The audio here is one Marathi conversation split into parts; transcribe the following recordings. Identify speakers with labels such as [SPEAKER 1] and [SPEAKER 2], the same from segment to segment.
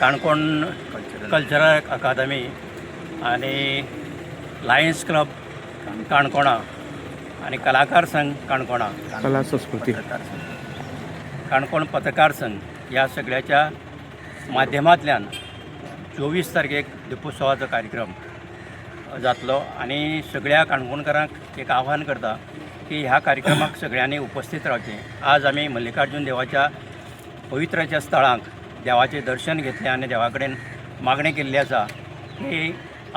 [SPEAKER 1] काणकोण कल्चरल अकादमी आणि लायन्स क्लब काणकोणा आणि कलाकार संघ काणकोणा.
[SPEAKER 2] कला संस्कृती.
[SPEAKER 1] काणकोण पत्रकार संघ या सगळ्याच्या माध्यमांतल्यान चोवीस तारखेक दिपोत्सवाचो कार्यक्रम जातलो आणि सगळ्या काणकोणकारांक एक आव्हान करता की ह्या कार्यक्रमाक सगळ्यांनी उपस्थित रावचें. आज आमी मल्लिकार्जून देवाच्या पवित्राच्या स्थळांक देवाचें दर्शन घेतलें आनी देवा कडेन मागणी केल्ली आसा की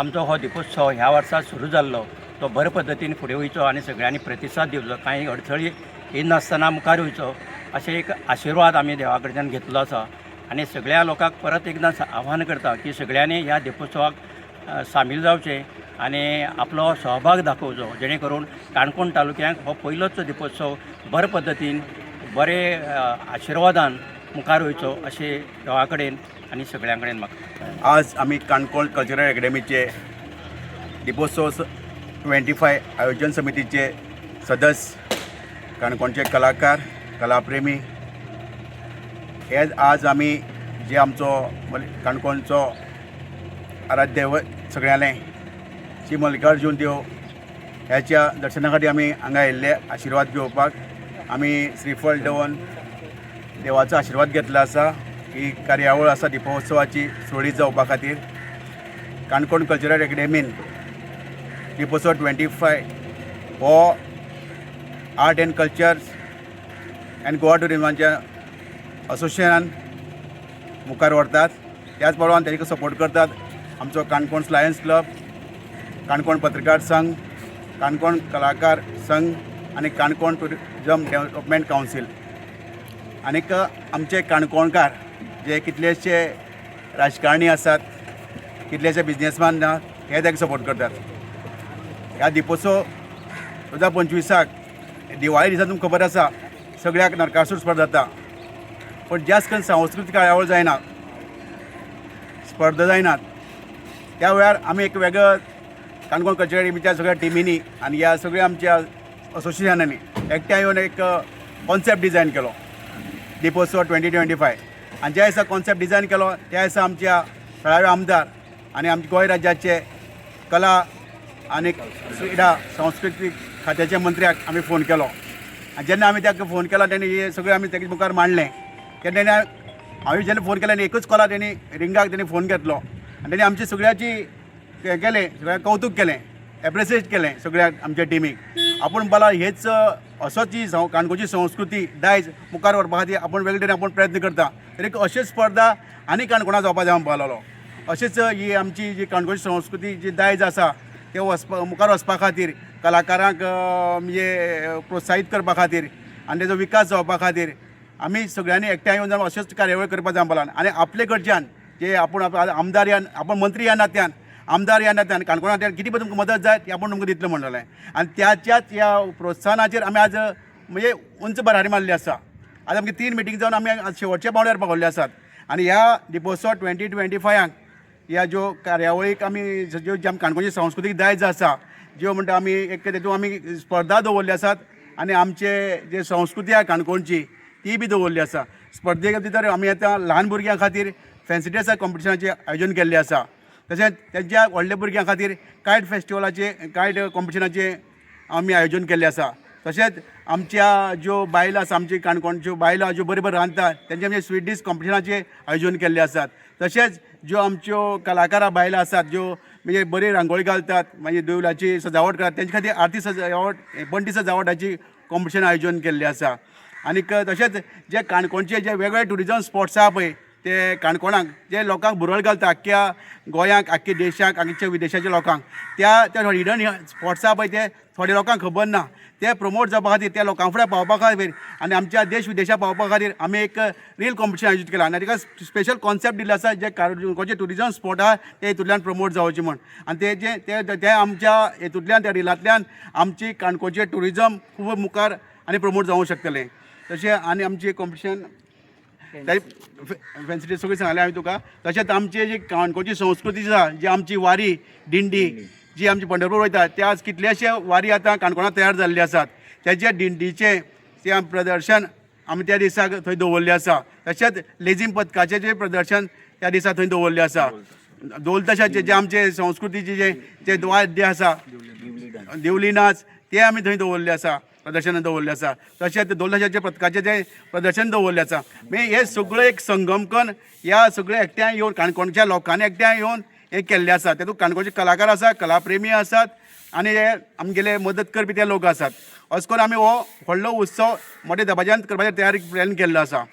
[SPEAKER 1] आमचो हो दिपोत्सव ह्या वर्सा सुरू जाल्लो तो बरे पद्दतीन फुडें वयचो आनी सगळ्यांनी प्रतिसाद दिवचो. कांय अडचणी येनासतना मुखार वयचो अशें एक आशिर्वाद आमी देवा कडच्यान घेतलो आसा आनी सगळ्या लोकांक परत एकदां आव्हान करता की सगळ्यांनी ह्या दिपोत्सवाक सामील जावचें आनी आपलो सहभाग दाखोवचो. जेणे करून काणकोण तालुक्यांक हो पयलोच दिपोत्सव बरे पद्दतीन बरे आशिर्वादान मुखार वयचो अशें देवा कडेन आनी सगळ्यां कडेन म्हाका
[SPEAKER 3] आज आमी काणकोण कल्चरल एकाडेमीचे दिपोत्सव ट्वेंटी फाय आयोजन समितीचे सदस्य काणकोणचे कलाकार कलाप्रेमी. हे आज आमी जे आमचो काणकोणचो आराध्यदैवत सगळ्यांले श्री मल्लिकार्जून देव ह्याच्या दर्शना खातीर आमी हांगा येयल्ले आशिर्वाद घेवपाक. आमी श्रीफळ देवन देवाचो आशिर्वाद घेतलो आसा ही कार्यावळ आसा दिपोत्सवाची सुरळीत जावपा खातीर काणकोण कल्चरल अकॅडमीन दिपोत्सव ट्वेंटी फाय हो art and cultures and Goa टुरिजमाच्या असोसिएशनान मुखार व्हरतात. त्याच बरोबर ताका सपोर्ट करतात. आमचो काणकोण लायन्स क्लब काणकोण पत्रकार संघ काणकोण कलाकार संघ आनी काणकोण टुरिजम डेव्हलपमेंट कावन्सील आनीक आमचे काणकोणकार जे कितलेशे राजकारणी आसात कितलेशे बिजनेसमॅन ना हे ताका सपोर्ट करतात. ह्या दिपोत्सव दोन हजार पंचवीसाक दिवाळी दिसा तुमकां खबर आसा सगळ्याक नरकासूर स्पर्धा जाता. पण जास्त करून सांस्कृतीक कार्यावळ जायना स्पर्धा जायनात त्या वेळार आमी एक वेगळो काणकोण कल्चर अकॅडमीच्या सगळ्या टिमींनी आनी ह्या सगळ्या आमच्या असोसिएशनांनी एकठांय येवन एक कॉन्सेप्ट डिझायन केलो. दिपोत्सव ट्वेंटी ट्वेंटी फाय आनी ज्या दिसा कॉन्सेप्ट डिझायन केलो त्या दिसा आमच्या थळावे आमदार आनी आमच्या गोंय राज्याचे कला आनी क्रीडा संस्कृतीक खात्याच्या मंत्र्याक आमी फोन केलो. आनी जेन्ना आमी ताका फोन केलो तेणी हे सगळें आमी तेजे मुखार मांडलें. तेन्ना तेणी हांवें जेन्ना फोन केला आनी एकूच कॉला तेणी रिंगाक तेणी फोन घेतलो. आनी तेणी आमची सगळ्याची केलें सगळ्यांक कौतुक केलें एप्रिसिएट केलें सगळ्या आमच्या टिमीक आपूण बाला हेच असोच ही सं- काणकोणची संस्कृती दायज मुखार व्हरपा खातीर आपूण वेगळे तरेन आपूण प्रयत्न करता. एक अश्योच स्पर्धा आनी काणकोणा जावपा जाय म्हणपा लागलो अशेंच ही आमची जी काणकोणची संस्कृती जी दायज आसा ते वचपा मुखार वचपा खातीर कलाकारांक म्हणजे प्रोत्साहीत करपा खातीर आनी तेजो विकास जावपा खातीर आमी सगळ्यांनी एकठांय येवन जावन अशेंच कार्यावळी करपा जाय म्हणपाक आनी आपले कडच्यान जे आपूण आप- आमदार या आपूण मंत्री या नात्यान आमदार ह्या नात्यान काणकोणा नात्यान कितें पळय तुमकां मदत जाय ती आपूण तुमकां दितलो म्हणलेलें आनी त्याच्याच ह्या प्रोत्साहनाचेर आमी आज म्हणजे उंच भरारी मारली आसा आज आमगे तीन मिटींग जावन आमी आज शेवटच्या पावण्यार पावल्ले आसात आनी ह्या दिपोत्सव ट्वेंटी ट्वेंटी फायांक ह्या ज्यो कार्यावळीक आमी ज्यो ज्यो आमी काणकोणची संस्कृतीक दायज आसा ज्यो म्हणटा आमी एक तेतूंत आमी स्पर्धा दवरल्ले आसात आनी आमचे जे संस्कृती आसा काणकोणची ती बी दवरली आसा स्पर्धे भितर आमी आतां ल्हान भुरग्यां खातीर फॅन्सी ड्रेसा कॉम्पिटिशनाचें आयोजन केल्लें आसा तशेंच तेंच्या व्हडल्या भुरग्यां खातीर कायट फेस्टिवलाचे कायट कॉम्पिटिशनाचे आमी आयोजन केल्लें आसा तशेंच आमच्या ज्यो बायलो आसा आमची काणकोणच्यो बायलो ज्यो बऱ्यो बऱ्यो रांदतात तेंचे आमचे स्वीट डीश कॉम्पिटिशनाचें आयोजन केल्लें आसात तशेंच ज्यो आमच्यो कलाकारां बायलो आसात ज्यो म्हणजे बरी रांगोळी घालतात मागीर देवळाची सजावट करतात तेंचे खातीर आरती सजावट बंटी सजावटाची कॉम्पिटिशन आयोजन केल्लें आसा आनीक तशेंच जे काणकोणचे जे वेगळे टुरिजम स्पॉट्स आहा पळय ते काणकोणाक जे लोकांक बुरळ घालता आख्ख्या गोंयांक आख्ख्या देशाक आख्ख्या विदेशाच्या लोकांक त्या त्या हिडन स्पॉट्स पळय ते थोड्या लोकांक खबर ना. ते प्रमोट जावपा खातीर त्या लोकां फुडें पावपा खातीर आनी आमच्या देश विदेशाक पावपा खातीर आमी एक रील कॉम्पिटिशन आयोजीत केलां. आनी ताका स्पेशल कॉन्सेप्ट दिल्लो आसा जे काणकोणचे टुरिजम स्पॉट आहा ते हितूंतल्यान प्रमोट जावचे म्हण. आनी ते जे ते ते आमच्या हितूंतल्यान त्या रिलांतल्यान आमची काणकोणचे टुरिजम खूब मुखार आनी प्रमोट जावंक शकतलें. तशें आनी आमचें कॉम्पिटिशन फॅन्सी सगळी सांगलें हांवें तुका. तशेंच आमची जी काणकोणची संस्कृती जी आसा जी आमची वारी दिंडी जी आमची पंढरपूर वयता ते आज कितलेशे वारी आतां काणकोणांत तयार जाल्ले आसात त्याच्या दिंडीचे ते प्रदर्शन आमी त्या दिसाक थंय दवरल्लें आसा तशेंच लेझीम पथकाचें जें प्रदर्शन त्या दिसा थंय दवरले आसा ढोल तशाचे जे आमचे संस्कृतीचे जे जे वाद्य आसा दिवली नाच ते आमी थंय दवरले आसा प्रदर्शन दवरलें आसा तशेंच ढोल पथकाचें जें प्रदर्शन दवरलें आसा मागीर हे सगळें एक संगमकन ह्या सगळ्या एकठांय येवन काणकोणच्या लोकांनी एकठांय येवन हें केल्लें आसा तेतूंत काणकोणचे कलाकार आसा कलाप्रेमी आसात आनी हे आमगेले मदत करपी ते लोक आसात अशें करून आमी हो व्हडलो उत्सव मोठ्या दबाज्यान करपाचे तयारी प्लॅन केल्लो आसा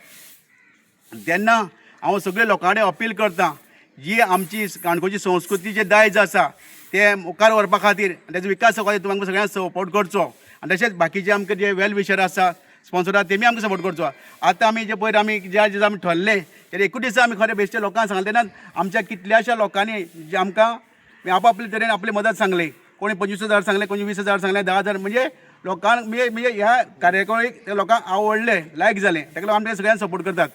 [SPEAKER 3] तेन्ना हांव सगळे लोकां कडेन अपील करतां जी आमची काणकोणची संस्कृती जे दायज आसा ते मुखार व्हरपा खातीर आनी तेजो विकास खातीर तुमकां सगळ्यांक सपोर्ट करचो. आनी तशेंच बाकीचे आमकां जे वेल विशर आसा स्पॉन्सर आसा तेमी आमकां सपोर्ट करचो. आतां आमी जे पयर आमी ज्या दिसा आमी ठरले ते एकूच दिसा आमी खरें बेश्टे लोकांक सांगले. तेन्ना आमच्या कितल्याश्या लोकांनी जे आमकां आपआपले तरेन आपली मदत सांगली. कोणी पंचवीस हजार सांगले कोणी वीस हजार सांगले धा हजार. म्हणजे लोकांक म्हणजे म्हणजे ह्या कार्यावळीक ते लोकांक आवडले लायक जालें ताका लागून आमी सगळ्यांक सपोर्ट करतात.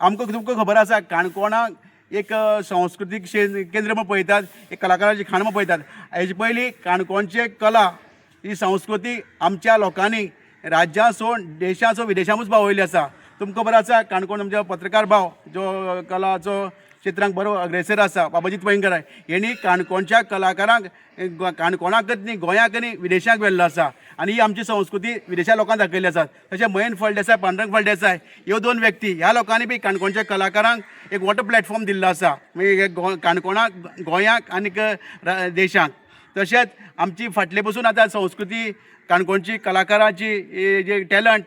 [SPEAKER 3] आमकां तुमकां खबर आसा काणकोणाक एक संस्कृतीक सांस्कृतीक शे- केंद्र म्हण पळयतात एक कलाकाराची खाण म्हण पळयतात हेजे पयलीं काणकोणचे कला ही संस्कृती आमच्या लोकांनी राज्यां देशासून विदेशांतूच पावयली आसा तुमकां खबर आसा काणकोण आमचो पत्रकार भाव जो कलाचो क्षेत्रांक बरो अग्रेसर आसा. बाबाजीत पैंगकर हेणी काणकोणच्या कलाकारांक काणकोणाकच न्ही गोंयाक न्ही विदेशांक व्हेल्लो आसा. आनी ही आमची संस्कृती विदेशा लोकांक दाखयली आसा. तशें मयन फळदेसाय पांडुरंग फळदेसाय ह्यो दोन व्यक्ती ह्या लोकांनी बी काणकोणच्या कलाकारांक एक वॉटर प्लॅटफॉर्म दिल्लो आसा. म्हणजे गो- काणकोणाक गोंयाक आनीक देशांक. तशेंच आमची फाटले पसून आतां संस्कृती काणकोणची कलाकारांची जे टॅलंट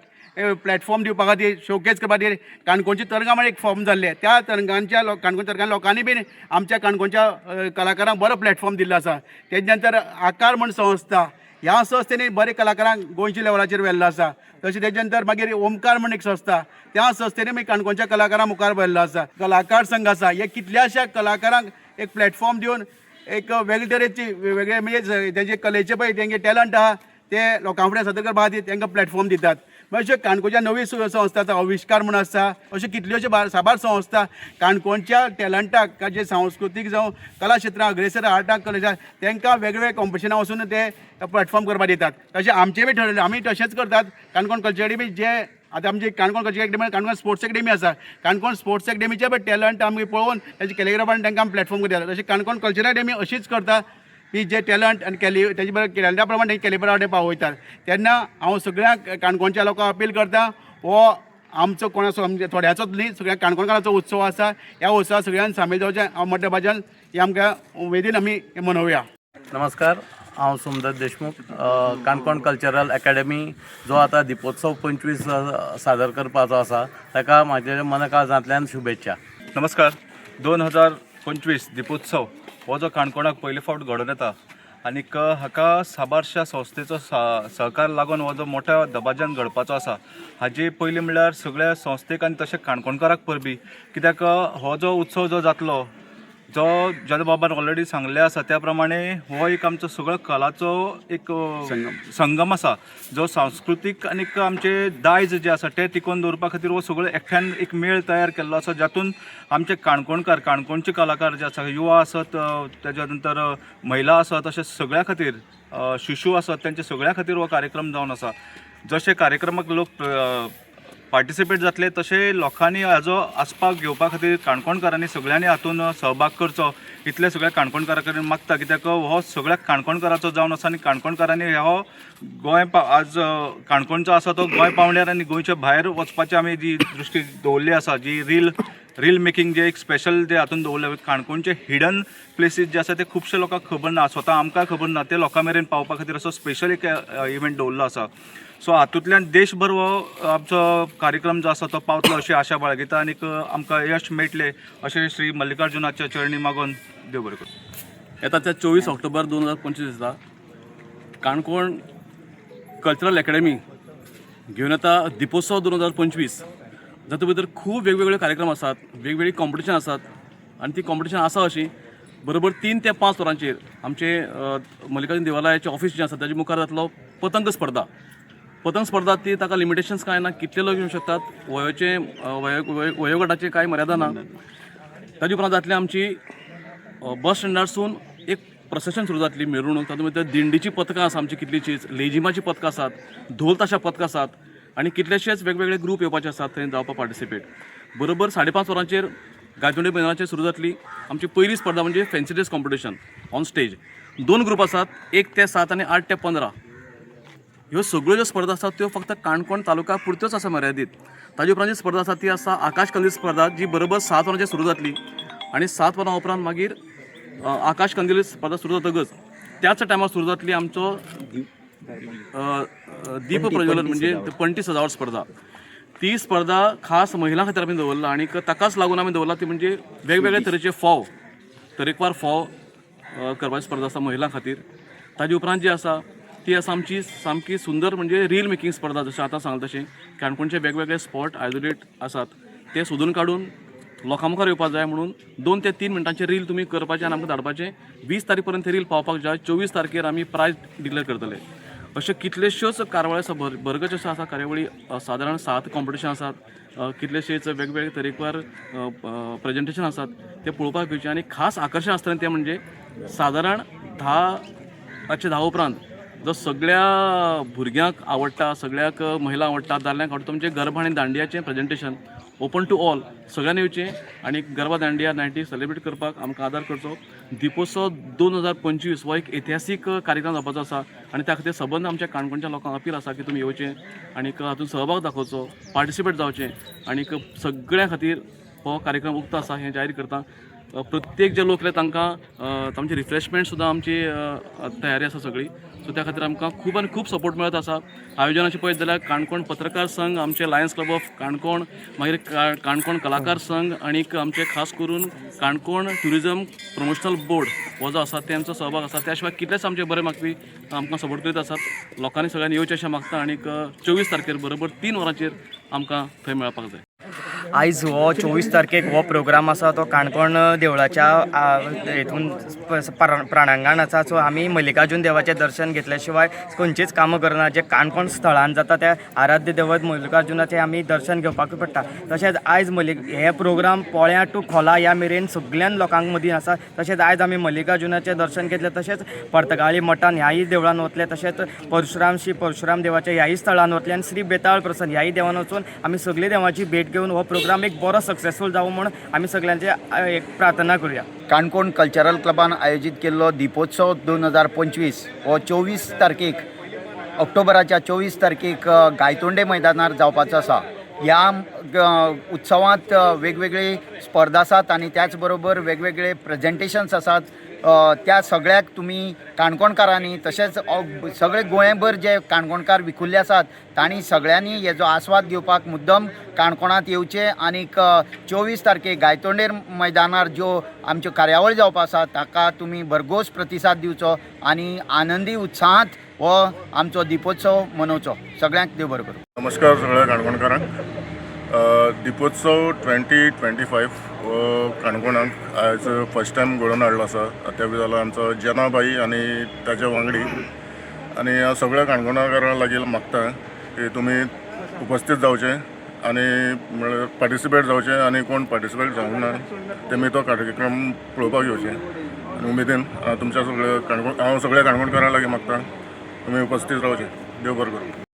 [SPEAKER 3] प्लॅटफॉर्म दिवपा खातीर शोकेस करपा खातीर काणकोणची तरंगां म्हणून एक फॉर्म जाल्ले त्या तरंगांच्या लो काणकोण तरंगां लोकांनी बीन आमच्या काणकोणच्या कलाकारांक बरो प्लॅटफॉर्म दिल्लो आसा तेजे नंतर आकार म्हण संस्था. ह्या संस्थेनी बरे कलाकारांक गोंयच्या लेवलाचेर व्हेल्लो आसा तशें तेजे नंतर मागीर ओमकार म्हण एक संस्था. त्या संस्थेनी मागीर काणकोणच्या कलाकारां मुखार व्हेल्लो आसा कलाकार संघ आसा हे कितल्याश्या कलाकारांक एक प्लॅटफॉर्म दिवन एक वेगळे तरेची वेगळे म्हणजे तेजे कलेचे पळय तेंगे टॅलंट आहा ते लोकां फुडें सदर करपा खातीर तांकां प्लॅटफॉर्म दितात. मागीर अश्यो काणकोणच्या नवी सु- संस्था आसा आविश्कार म्हूण आसा अश्यो कितल्योश्यो साबार संस्था काणकोणच्या टॅलंटाक जे सांस्कृतीक जावं कला क्षेत्रांत अग्रेसर आर्टाक कलेच्या तांकां वेगवेगळ्या कॉम्पिटिशनां वचून ते प्लॅटफॉर्म करपाक दितात तशें आमचें बी ठरयलें आमी तशेंच करतात. काणकोण कल्चर बी जे आतां आमची Canacona culture academy Canacona sports academy आसा. काणकोण स्पोर्ट्स अकॅडमीचे बी टॅलंट आमी पळोवन ताचे कॅलिग्राफान तांकां आमी प्लॅटफॉर्म करतात. तशें काणकोण कल्चर अकॅडमी अशीच करता. की जे टॅलंट आनी कॅली तेजे बरोबर टॅलंटा प्रमाणे कॅलिबरा कडेन पावयतात तेन्ना हांव सगळ्या काणकोणच्या लोकांक अपील करता हो आमचो कोणाचो थोड्याचोच न्ही सगळ्या काणकोणकारांचो उत्सव आसा ह्या उत्सवाक सगळ्यांनी सामील जावचें हांव मोठ्या भाज्यान हे आमकां उमेदीन आमी मनोवया.
[SPEAKER 2] नमस्कार हांव सुंदर देशमुख काणकोण कल्चरल अकॅडमी जो आतां दिपोत्सव पंचवीस सादर करपाचो आसा ताका म्हाजे मनकाळजांतल्यान शुभेच्छा.
[SPEAKER 4] नमस्कार दोन हजार पंचवीस दिपोत्सव हो जो काणकोणाक पयले फावट घडोवन येता. आनीक हाका साबारशा संस्थेचो सा सहकार लागून हो जो मोठ्या दबाज्यान घडपाचो आसा हाजी पयली म्हणल्यार सगळ्या संस्थेक आनी तशें काणकोणकाराक परबी. कित्याक हो जो उत्सव जो जातलो जो जल बाबान ऑलरेडी सांगले आसा त्या प्रमाणे हो एक आमचो सगळो कलाचो एक संगम. आसा जो सांस्कृतीक आनीक आमचे दायज जे आसा ते टिकोवन दवरपा खातीर हो सगळो एकठ्यान एक मेळ तयार केल्लो आसा जातून आमचे काणकोणकार काणकोणचे कलाकार जे आसा युवा आसत तेज्या नंतर महिला आसत अशे सगळ्या खातीर शिशू आसत तेंच्या सगळ्या खातीर हो कार्यक्रम जावन आसा जशे कार्यक्रमाक लोक पार्टिसिपेट जातले तशें लोकांनी हाजो आस्पाव घेवपा खातीर काणकोणकारांनी सगळ्यांनी हातून सहभाग करचो. इतले सगळ्या काणकोणकारा कडेन मागता कित्याक हो सगळ्या काणकोणकाराचो जावन आसा आनी काणकोणकारांनी हो गोंय पा आज काणकोणचो आसा तो गोंय पावण्यार आनी गोंयच्या भायर वचपाची आमी जी दृश्टी दवरली आसा जी रील रील मेकिंग जे एक स्पेशल जे हातून दवरले काणकोणचे हिडन प्लेसीस जे आसा ते खुबशे लोकांक खबर ना स्वता आमकां खबर ना ते लोकां मेरेन पावपा खातीर असो स्पेशल एक इव्हेंट दवरलो आसा. सो हातूंतल्यान देशभर हो आमचो कार्यक्रम जो आसा तो पावतलो अशी आशा बाळगिता आनीक आमकां यश मेळटलें अशें श्री मल्लिकार्जुनाच्या चरणी मागून देव बरें करूं.
[SPEAKER 5] येता त्या चोवीस ऑक्टोबर दोन हजार पंचवीस दिसा काणकोण कल्चरल अकॅडमी घेवन येता दिपोत्सव दोन हजार पंचवीस जातूंत भितर खूब वेगवेगळे कार्यक्रम आसात वेगवेगळी कॉम्पिटिशन आसात आनी ती कॉम्पिटिशन आसा अशी बरोबर तीन ते पांच वरांचेर आमचे मल्लिकार्जून देवालयाचें ऑफिस जें आसा ताजे मुखार जातलो पतंग स्पर्धा. पतंग स्पर्धा ती ताका लिमिटेशन्स कांय ना कितले लोक येवंक शकतात? वयोचे वयो वयोगटाची कांय मर्यादा ना? ताजे उपरांत जातली आमची बस स्टँडारसून एक प्रसेशन सुरू जातली मिरवणूक तातूंत भितर दिंडीची पथकां आसा आमची कितलींशींच लेजिमाची पथकां आसात ढोल ताशा पथकां आसात आनी कितलेशेच वेगवेगळे ग्रूप येवपाचे आसात थंय जावपाक पार्टिसिपेट बरोबर साडे पांच वरांचेर गायतोंडे मैदानाचेर सुरू जातली. आमची पयली स्पर्धा म्हणजे fancy dress competition on stage दोन ग्रूप आसात एक ते सात आनी आठ ते पंदरा ह्यो सगळ्यो ज्यो स्पर्धा आसात त्यो फक्त काणकोण तालुका पुरत्योच आसा मर्यादीत. ताजे उपरांत जी स्पर्धा आसा ती आसा आकाश कंदील स्पर्धा जी बरोबर सात वरांचेर सुरू जातली. आनी सात वरां उपरांत मागीर आकाश कंदील स्पर्धा सुरू जातकच. त्याच टायमार सुरू जातली आमचो दीप प्रज्वलन म्हणजे पंटी सजावट स्पर्धा. ती स्पर्धा खास महिलां खातीर आमी दवरला आनी ताकाच लागून आमी दवरला ती म्हणजे वेगवेगळे तरेचे फोव. तरेकवार फोव करपाची स्पर्धा आसा महिलां खातीर. ताजे उपरांत जी आसा ती आसा आमची सामकी सुंदर म्हणजे रील मेकिंग स्पर्धा जशें आतां सांगला तशें. काणकोणचे वेगवेगळे स्पॉट आयसोलेट आसात ते सोदून काडून लोकां मुखार येवपाक जाय म्हणून दोन ते तीन मिनटांचे रील तुमी करपाचे आनी आमकां धाडपाचे. वीस तारीख पर्यंत रील पावपाक जाय. चोवीस तारखेर आमी प्रायज डिक्लेअर करतले. अश्यो कितल्योश्योच कार्यावळी आसा भर भरगच अश्यो आसा कार्यावळी सादारण सात कॉम्पिटिशन आसात कितलेशेच वेगवेगळे तरेकवार प्रेजेंटेशन आसात ते पळोवपाक घेवचे आनी खास आकर्शण आसतलें तें म्हणजे सादारण धा धा उपरांत जो सगळ्या भुरग्यांक आवडटा सगळ्याक महिला आवडटा दादल्यांक आवडटा तुमचे गरबा आनी दांडियाचें प्रेजेंटेशन ओपन टू ऑल सगळ्यांनी येवचें आनी गरबा दांडिया नायटी सेलिब्रेट करपाक आमकां आदार करचो. दिपोत्सव दोन हजार पंचवीस हो एक इतिहासीक कार्यक्रम जावपाचो आसा आनी त्या खातीर सबंद आमच्या काणकोणच्या लोकांक अपील आसा की तुमी येवचें आनीक हातूंत सहभाग दाखोवचो पार्टिसिपेट जावचें आनीक सगळ्यां खातीर हो कार्यक्रम उक्तो आसा हें जाहीर करता. प्रत्येक जे लोक तांकां अ, तांचे रिफ्रेशमेंट सुद्दां आमची तयारी आसा सगळी. सो त्या खातीर आमकां खूब आनी खूब सपोर्ट मेळत आसा आयोजनाचे पळयत जाल्यार काणकोण पत्रकार संघ आमचे लायन्स क्लब ऑफ काणकोण मागीर काणकोण कलाकार संघ आनीक आमचे खास करून काणकोण ट्युरिजम प्रमोशनल बोर्ड हो जो आसा तेंचो सहभाग आसा त्या शिवाय कितलेच आमचे बरे मागपी आमकां सपोर्ट करीत आसात लोकांनी सगळ्यांनी येवचें अशें मागता आनीक चोवीस तारखेर बरोबर तीन वरांचेर आमकां थंय मेळपाक जाय.
[SPEAKER 6] आयज हो चोवीस तारखेक हो प्रोग्राम आसा तो काणकोण देवळाच्या हेतून प्राणांगण आसा. सो आमी मल्लिकार्जून देवाचें दर्शन घेतल्या शिवाय खंयचीच कामां करना. जे काणकोण स्थळान जाता त्या आराध्य देवत मल्लिकार्जुनाचें आमी दर्शन घेवपाक पडटा. तशेंच आयज मल्लिक हे प्रोग्राम पोळ्या टू खोला ह्या मेरेन सगळ्यान लोकांक मदीं आसा. तशेंच आयज आमी मल्लिकार्जुनाचें दर्शन घेतलें. तशेंच पर्तगाळी मठान ह्याय देवळान वतले. तशेंच परशुराम श्री परशुराम देवाच्या ह्याय स्थळान वतले. आनी श्री बेताळ प्रसन्न ह्याय देवान वचून आमी सगळे देवाची भेट घेवन हो प्रोग्राम प्रोग्राम एक बरो सक्सेसफूल जावं म्हूण आमी सगळ्यांचे एक प्रार्थना करुया.
[SPEAKER 7] काणकोण कल्चरल क्लबान आयोजीत केल्लो दिपोत्सव दोन हजार पंचवीस हो चोवीस तारखेक ऑक्टोबराच्या चोवीस तारखेक गायतोंडे मैदानार जावपाचो आसा. ह्या उत्सवांत वेगवेगळी स्पर्धा आसात आनी त्याच बरोबर वेगवेगळे प्रेजेंटेशन्स आसात. त्या सगळ्याक तुमी काणकोणकारांनी तशेंच सगळे गोंयभर जे काणकोणकार विखुल्ले आसात तांणी सगळ्यांनी हेजो आस्वाद घेवपाक मुद्दम काणकोणांत येवचे आनीक चोवीस तारखेक गायतोंडेर मैदानार ज्यो आमच्यो कार्यावळी जावपा आसा ताका तुमी भरघोस प्रतिसाद दिवचो आनी आनंदी उत्साहांत हो आमचो दिपोत्सव मनोवचो. सगळ्यांक देव बरो करूं.
[SPEAKER 8] नमस्कार सगळ्या काणकोणकारांक. दिपोत्सव ट्वेंटी ट्वेंटी फायव हो काणकोणाक आयज फर्स्ट टायम घडोवन हाडलो आसा त्या भितर आमचो जनाबाई आनी ताचे वांगडी. आनी हांव सगळ्या काणकोणकारां लागीं मागता की तुमी उपस्थित जावचे आनी पार्टिसिपेट जावचे आनी कोण पार्टिसिपेट जावंक ना तेमी तो कार्यक्रम पळोवपाक येवचे आनी उमेदीन तुमच्या सगळ्या काणकोण हांव सगळ्या काणकोणकारां लागीं मागता. तुमी उपस्थित रावचे देव बरें करूं